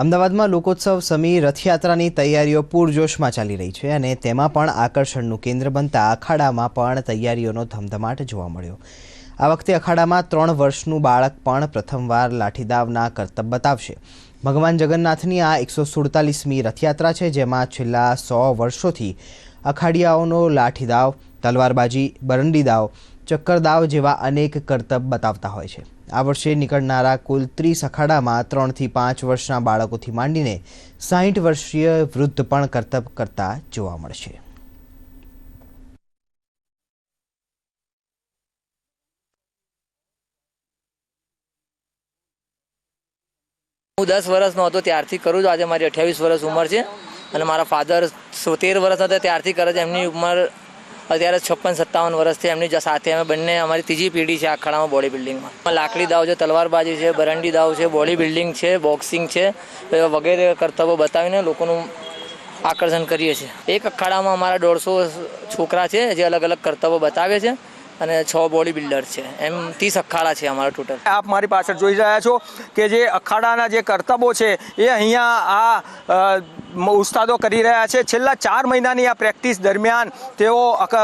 અમદાવાદમાં લોકોત્સવ સમી રથયાત્રાની તૈયારીઓ પૂરજોશમાં ચાલી રહી છે અને તેમાં પણ આકર્ષણનું કેન્દ્ર બનતા અખાડામાં પણ તૈયારીઓનો ધમધમાટ જોવા મળ્યો. આ વખતે અખાડામાં ત્રણ વર્ષનું બાળક પણ પ્રથમવાર લાઠીદાવના કરતબ બતાવશે. ભગવાન જગન્નાથની આ એકસો સુડતાલીસમી રથયાત્રા છે, જેમાં છેલ્લા સો વર્ષોથી અખાડિયાઓનો લાઠીદાવ, તલવારબાજી બરંડી દાવ ચક્કરદાવ જેવા અનેક કરતબ બતાવતા હોય છે. આ વર્ષે નીકળનારા કુલ ત્રીસ અખાડામાં ત્રણથી પાંચ વર્ષના બાળકોથી માંડીને સાહીઠ વર્ષીય વૃદ્ધ પણ કરતબ કરતા જોવા મળશે. હું દસ વર્ષનો હતો, ત્યારથી કરું છું આજે મારી અઠ્યાવીસ વર્ષ ઉંમર છે અને મારા ફાધર તેર વર્ષ હતા, ત્યારથી કરે છે. એમની ઉંમર અત્યારે છપ્પન, સત્તાવન વર્ષથી એમની સાથે અમે બંને, અમારી ત્રીજી પેઢી છે આખાડામાં બોડી બિલ્ડિંગમાં. લાકડી દાવ છે, તલવારબાજી છે, બરંડી દાવ છે, બોડી બિલ્ડિંગ છે, બોક્સિંગ છે વગેરે કરતબો બતાવીને લોકોનું આકર્ષણ કરીએ છીએ. એક અખાડામાં અમારા દોઢસો છોકરા છે, જે અલગ અલગ કરતબો બતાવે છે. અને છ બોડી બિલ્ડર છે. એમ ત્રીસ અખાડા છે અમારા ટોટલ આપ મારી પાછળ જોઈ રહ્યા છો કે જે અખાડાના જે કરતબો છે, એ અહીંયા આ ઉસ્તાદો કરી રહ્યા છે. છેલ્લા ચાર મહિનાની આ પ્રેક્ટિસ દરમિયાન તેઓ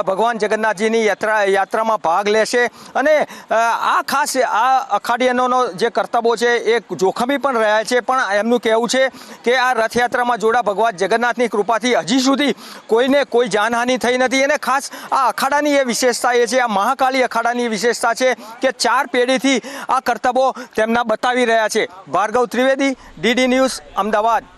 ભગવાન જગન્નાથજીની યાત્રા, યાત્રામાં ભાગ લેશે અને આ ખાસ આ અખાડિયનોનો જે કરતબો છે, એ જોખમી પણ રહ્યા છે. પણ એમનું કહેવું છે કે આ રથયાત્રામાં જોડા ભગવાન જગન્નાથની કૃપાથી હજી સુધી કોઈને કોઈ જાનહાનિ થઈ નથી. અને ખાસ આ અખાડાની એ વિશેષતા એ છે, આ મહાકાળી અખાડાની વિશેષતા છે કે ચાર પેઢીથી આ કરતબો તેમના બતાવી રહ્યા છે. Bhargav Trivedi, DD news, Ahmedabad.